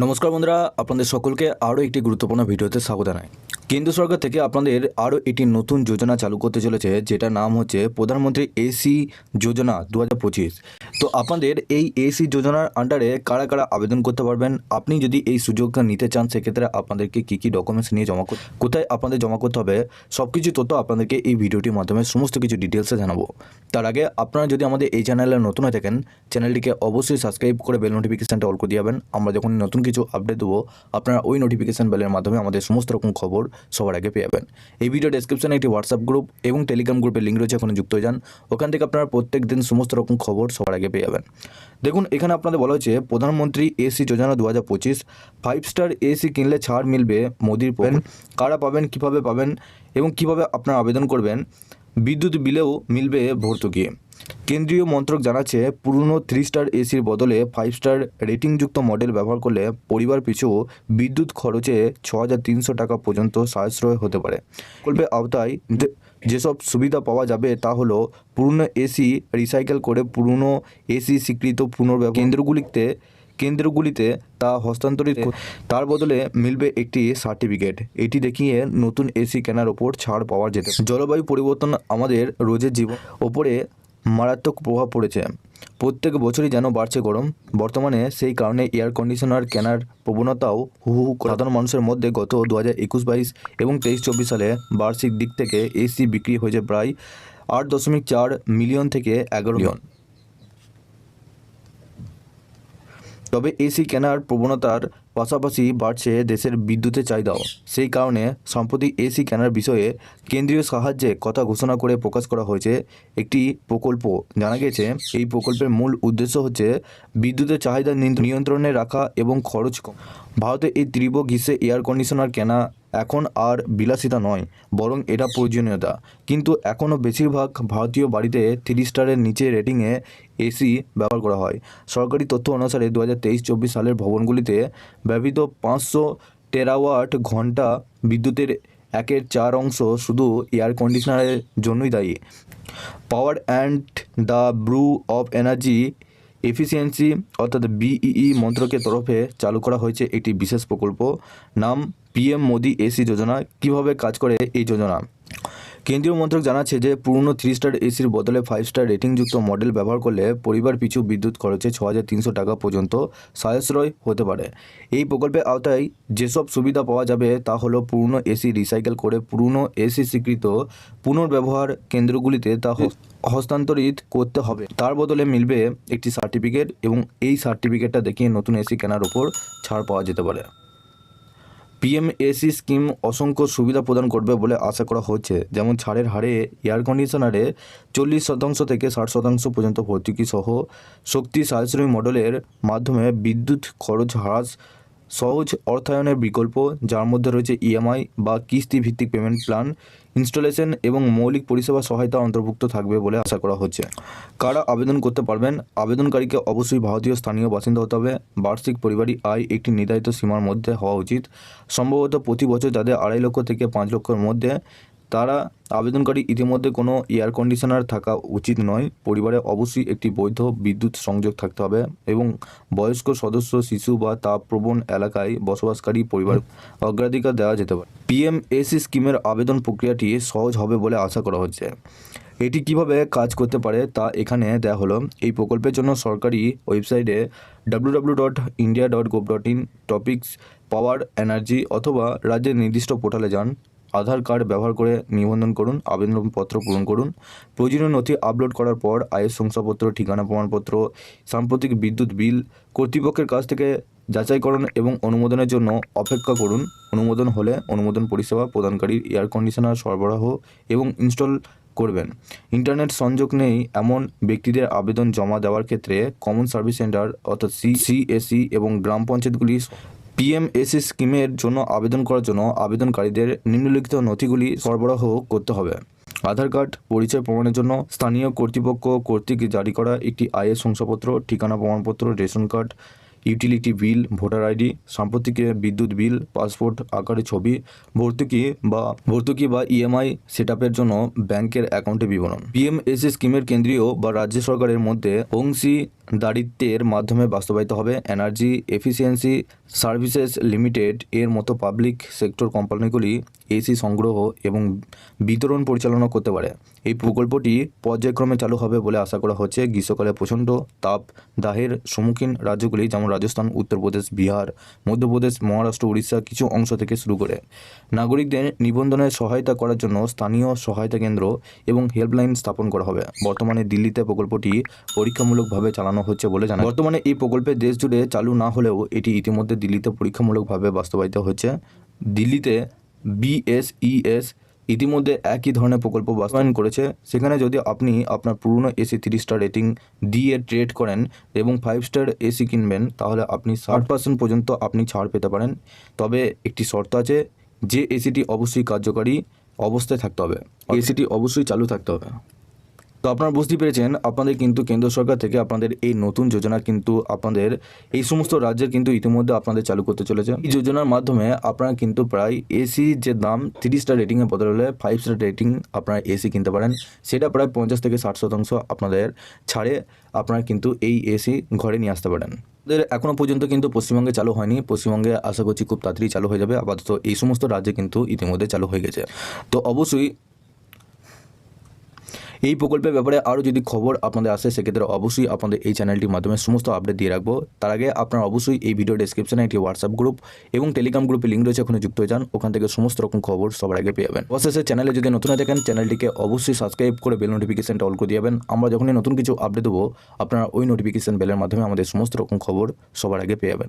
নমস্কার বন্ধুরা আপনাদের সকলকে আরও একটি গুরুত্বপূর্ণ ভিডিওতে স্বাগত জানাই। কেন্দ্র সরকার থেকে আপনাদের আরও একটি নতুন যোজনা চালু করতে চলেছে, যেটার নাম হচ্ছে প্রধানমন্ত্রী এসি যোজনা দু হাজার পঁচিশ। তো আপনাদের এই এসি যোজনার আন্ডারে কারা কারা আবেদন করতে পারবেন? আপনি যদি এই সুযোগটা নিতে চান, সেক্ষেত্রে আপনাদেরকে কী কী ডকুমেন্টস নিয়ে জমা কোথায় আপনাদের জমা করতে হবে সব কিছু তথ্য আপনাদেরকে এই ভিডিওটির মাধ্যমে সমস্ত কিছু ডিটেলসে জানাব। তার আগে আপনারা যদি আমাদের এই চ্যানেলে নতুন হয়ে থাকেন, চ্যানেলটিকে অবশ্যই সাবস্ক্রাইব করে বেল নোটিফিকেশানটা অল করে দিয়ে আমরা যখন নতুন কিছু আপডেট দেবো, আপনারা ওই নোটিফিকেশান বেলের মাধ্যমে আমাদের সমস্ত রকম খবর সবার আগে পেয়ে যাবেন। এই ভিডিও ডেসক্রিপশনে একটি হোয়াটসঅ্যাপ গ্রুপ এবং টেলিগ্রাম গ্রুপের লিঙ্ক রয়েছে ওখানে যুক্ত হয়ে যান। ওখান থেকে আপনারা প্রত্যেক দিন সমস্ত রকম খবর সবার আগে পেয়ে যাবেন। দেখুন, এখানে আপনাদের বলা হয়েছে, প্রধানমন্ত্রী এসি যোজনা দু হাজার পঁচিশ ফাইভ স্টার এসি কিনলে ছাড় মিলবে মোদির পাবেন কারা পাবেন, কীভাবে পাবেন এবং কীভাবে আপনারা আবেদন করবেন, বিদ্যুৎ বিলেও মিলবে ভর্তুকি। কেন্দ্রীয় মন্ত্রক জানাচ্ছে, পুরনো থ্রি স্টার এসির বদলে ফাইভ স্টার রেটিংযুক্ত মডেল ব্যবহার করলে পরিবার পিছু বিদ্যুৎ খরচে ছ হাজার তিনশো টাকা পর্যন্ত সাশ্রয় হতে পারে। প্রকল্পের আওতায় যেসব সুবিধা পাওয়া যাবে তা হলো পুরনো এসি রিসাইকেল করে পুরনো এসি স্বীকৃত পুনর্ব্যবহার। কেন্দ্রগুলিতে কেন্দ্রগুলিতে তা হস্তান্তরিত তার বদলে মিলবে একটি সার্টিফিকেট এটি দেখিয়ে নতুন এসি কেনার ওপর ছাড় পাওয়া যেতে জলবায়ু পরিবর্তন আমাদের রোজের জীবন ওপরে মারাত্মক প্রভাব পড়েছে। প্রত্যেক বছরই যেন বাড়ছে গরম। বর্তমানে সেই কারণে এয়ার কন্ডিশনার কেনার প্রবণতাও হু হু সাধারণ মানুষের মধ্যে গত দু হাজার একুশ বাইশ এবং তেইশ চব্বিশ সালে বার্ষিক দিক থেকে এসি বিক্রি হয়েছে প্রায় আট দশমিক চার মিলিয়ন থেকে এগারো মিলিয়ন। তবে এসি কেনার প্রবণতার পাশাপাশি বাড়ছে দেশের বিদ্যুতের চাহিদাও। সেই কারণে সম্প্রতি এসি কেনার বিষয়ে কেন্দ্রীয় সাহায্যে কথা ঘোষণা করে প্রকাশ করা হয়েছে একটি প্রকল্প। জানা গেছে, এই প্রকল্পের মূল উদ্দেশ্য হচ্ছে বিদ্যুতের চাহিদা নিয়ন্ত্রণ- রাখা এবং খরচ কম। ভারতে এই তীব্র গ্রীষ্মে এয়ার কন্ডিশনার কেনা এখন আর বিলাসিতা নয়, বরং এটা প্রয়োজনীয়তা। কিন্তু এখনও বেশিরভাগ ভারতীয় বাড়িতে থ্রি স্টারের নিচে রেটিংয়ে এসি ব্যবহার করা হয়। সরকারি তথ্য অনুসারে দু হাজার তেইশ চব্বিশ সালের ভবনগুলিতে ব্যবহৃত পাঁচশো টেরাওয়াট ঘণ্টা বিদ্যুতের একের চার অংশ শুধু এয়ার কন্ডিশনারের জন্যই দায়ী। Power and the bureau of energy efficiency অর্থাৎ বিইই মন্ত্রকের তরফে চালু করা হয়েছে একটি বিশেষ প্রকল্প। নাম পিএম মোদি এসি যোজনা, কীভাবে কাজ করে এই যোজনা? কেন্দ্রীয় মন্ত্রক জানাচ্ছে যে, পুরনো থ্রি স্টার এসির বদলে ফাইভ স্টার রেটিংযুক্ত মডেল ব্যবহার করলে পরিবার পিছু বিদ্যুৎ খরচে ছ টাকা পর্যন্ত সাশ্রয় হতে পারে। এই প্রকল্পের আওতায় যেসব সুবিধা পাওয়া যাবে তা হলো পুরনো এসি রিসাইকেল করে পুরনো এসি স্বীকৃত পুনর্ব্যবহার কেন্দ্রগুলিতে তা হস্তান্তরিত করতে হবে। তার বদলে মিলবে একটি সার্টিফিকেট এবং এই সার্টিফিকেটটা দেখিয়ে নতুন এসি কেনার ওপর ছাড় পাওয়া যেতে পারে। পিএমএসি স্কিম অসংখ্য সুবিধা প্রদান করবে বলে আশা করা হচ্ছে। যেমন ছাড়ের হারে, এয়ার কন্ডিশনারে চল্লিশ শতাংশ থেকে ষাট শতাংশ পর্যন্ত ভর্তুকি সহ শক্তি সাশ্রয়ী মডেলের মাধ্যমে বিদ্যুৎ খরচ হ্রাস, সহজ অর্থায়নের বিকল্প, যার মধ্যে রয়েছে ইএমআই বা কিস্তি ভিত্তিক পেমেন্ট প্ল্যান ইনস্টলেশন এবং মৌলিক পরিষেবা সহায়তা অন্তর্ভুক্ত থাকবে বলে আশা করা হচ্ছে। কারা আবেদন করতে পারবেন? আবেদনকারীকে অবশ্যই ভারতীয় স্থানীয় বাসিন্দা হতে হবে। বার্ষিক পরিবারী আয় একটি নির্ধারিত সীমার মধ্যে হওয়া উচিত। সম্ভবত প্রতি বছর যাদের আড়াই লক্ষ থেকে পাঁচ লক্ষের মধ্যে তারা আবেদনকারী ইতিমধ্যে কোনো এয়ার কন্ডিশনার থাকা উচিত নয়। পরিবারে অবশ্যই একটি বৈধ বিদ্যুৎ সংযোগ থাকতে হবে এবং বয়স্ক সদস্য, শিশু বা তাপপ্রবণ এলাকায় বসবাসকারী পরিবার অগ্রাধিকার দেওয়া যেতে পারে। পিএমএসি স্কিমের আবেদন প্রক্রিয়াটি সহজ হবে বলে আশা করা হচ্ছে। এটি কীভাবে কাজ করতে পারে তা এখানে দেওয়া হলো। এই প্রকল্পের জন্য সরকারি ওয়েবসাইটে W dot India dot gov dot in topics power energy অথবা রাজ্যের নির্দিষ্ট পোর্টালে যান। আধার কার্ড ব্যবহার করে নিবন্ধন করুন, আবেদনপত্র পূরণ করুন। প্রয়োজনীয় নথি আপলোড করার পর আয়ের শংসাপত্র, ঠিকানা প্রমাণপত্র, সাম্প্রতিক বিদ্যুৎ বিল, কর্তৃপক্ষের কাছ থেকে যাচাইকরণ এবং অনুমোদনের জন্য অপেক্ষা করুন। অনুমোদন হলে অনুমোদন পরিষেবা প্রদানকারী এয়ার কন্ডিশনার সরবরাহ এবং ইনস্টল করবেন। ইন্টারনেট সংযোগ নেই এমন ব্যক্তিদের আবেদন জমা দেওয়ার ক্ষেত্রে কমন সার্ভিস সেন্টার অর্থাৎ সি সিএসি এবং গ্রাম পঞ্চায়েতগুলি পিএমএসি স্কিমের জন্য আবেদন করার জন্য আবেদনকারীদের নিম্নলিখিত নথিগুলি সরবরাহ করতে হবে। আধার কার্ড, পরিচয় প্রমাণের জন্য স্থানীয় কর্তৃপক্ষ কর্তৃক জারি করা একটি আয়ের শংসাপত্র, ঠিকানা প্রমাণপত্র, ration card, utility bill, voter ID, সাম্প্রতিক বিদ্যুৎ বিল, পাসপোর্ট আকারে ছবি, ভর্তুকি বা ভর্তুকি বা ইএমআই সেট জন্য ব্যাংকের অ্যাকাউন্টে বিবরণ। পিএমএসি স্কিমের কেন্দ্রীয় বা রাজ্য সরকারের মধ্যে অংশী দারিদ্র্যের মাধ্যমে বাস্তবায়িত হবে। এনার্জি এফিসিয়েন্সি সার্ভিসেস লিমিটেড এর মতো পাবলিক সেক্টর কোম্পানিগুলি এসি সংগ্রহ এবং বিতরণ পরিচালনা করতে পারে। এই প্রকল্পটি পর্যায়ক্রমে চালু হবে বলে আশা করা হচ্ছে। গ্রীষ্মকালে প্রচণ্ড তাপ দাহের সম্মুখীন রাজ্যগুলি যেমন রাজস্থান, উত্তরপ্রদেশ, বিহার, মধ্যপ্রদেশ, মহারাষ্ট্র, উড়িষ্যা কিছু অংশ থেকে শুরু করে। নাগরিকদের নিবন্ধনে সহায়তা করার জন্য স্থানীয় সহায়তা কেন্দ্র এবং হেল্পলাইন স্থাপন করা হবে। বর্তমানে দিল্লিতে প্রকল্পটি পরীক্ষামূলকভাবে চালানো হচ্ছে বলে জানা বর্তমানে এই প্রকল্পে দেশ জুড়ে চালু না হলেও এটি ইতিমধ্যে দিল্লিতে পরীক্ষামূলকভাবে বাস্তবায়িত হচ্ছে। দিল্লিতে বিএসইএস ইতিমধ্যে একই ধরনের প্রকল্প বাস্তবায়ন করেছে। সেখানে যদি আপনি আপনার পুরনো এসি থ্রি স্টার রেটিং দিয়ে ট্রেড করেন এবং ফাইভ স্টার এসি কিনবেন, তাহলে আপনি ষাট পার্সেন্ট পর্যন্ত আপনি ছাড় পেতে পারেন। তবে একটি শর্ত আছে, যে এসিটি অবশ্যই কার্যকারী অবস্থায় থাকতে হবে। এসিটি অবশ্যই চালু থাকতে হবে। তো আপনারা বুঝতে পেরেছেন, আপনাদের কিন্তু কেন্দ্র সরকার থেকে আপনাদের এই নতুন যোজনা কিন্তু আপনাদের এই সমস্ত রাজ্যের কিন্তু ইতিমধ্যে আপনাদের চালু করতে চলেছে। এই যোজনার মাধ্যমে আপনারা কিন্তু প্রায় এসি যে দাম থ্রি স্টার রেটিংয়ের বদলে ফাইভ স্টার রেটিং আপনারা এসি কিনতে পারেন। সেটা প্রায় পঞ্চাশ থেকে ষাট শতাংশ আপনাদের ছাড়ে আপনারা কিন্তু এই এসি ঘরে নিয়ে আসতে পারেন। আমাদের এখনও পর্যন্ত কিন্তু পশ্চিমবঙ্গে চালু হয়নি। পশ্চিমবঙ্গে আশা করছি খুব তাড়াতাড়ি চালু হয়ে যাবে। আপাতত এই সমস্ত রাজ্যে কিন্তু ইতিমধ্যে চালু হয়ে গেছে। তো অবশ্যই এই প্রকল্পের ব্যাপারে আরও যদি খবর আপনাদের আসে, সেক্ষেত্রে অবশ্যই আপনাদের এই চ্যানেলটির মাধ্যমে সমস্ত আপডেট দিয়ে রাখব। তার আগে আপনারা অবশ্যই এই ভিডিও ডেসক্রিপশনে একটি হোয়াটসঅ্যাপ গ্রুপ এবং টেলিগ্রাম গ্রুপে লিঙ্ক রয়েছে ওখানে যুক্ত হয়ে যান। ওখান থেকে সমস্ত রকম খবর সবার আগে পেয়ে যাবেন। অবশেষে চ্যানেলে যদি নতুন হয়ে থাকেন চ্যানেলটিকে অবশ্যই সাবস্ক্রাইব করে বেল নোটিফিকেশনটা অল করে দিয়ে যাবেন। আমরা যখনই নতুন কিছু আপডেট দেবো, আপনারা ওই নোটিফিকেশন বেলের মাধ্যমে আমাদের সমস্ত রকম খবর সবার আগে পেয়ে যাবেন।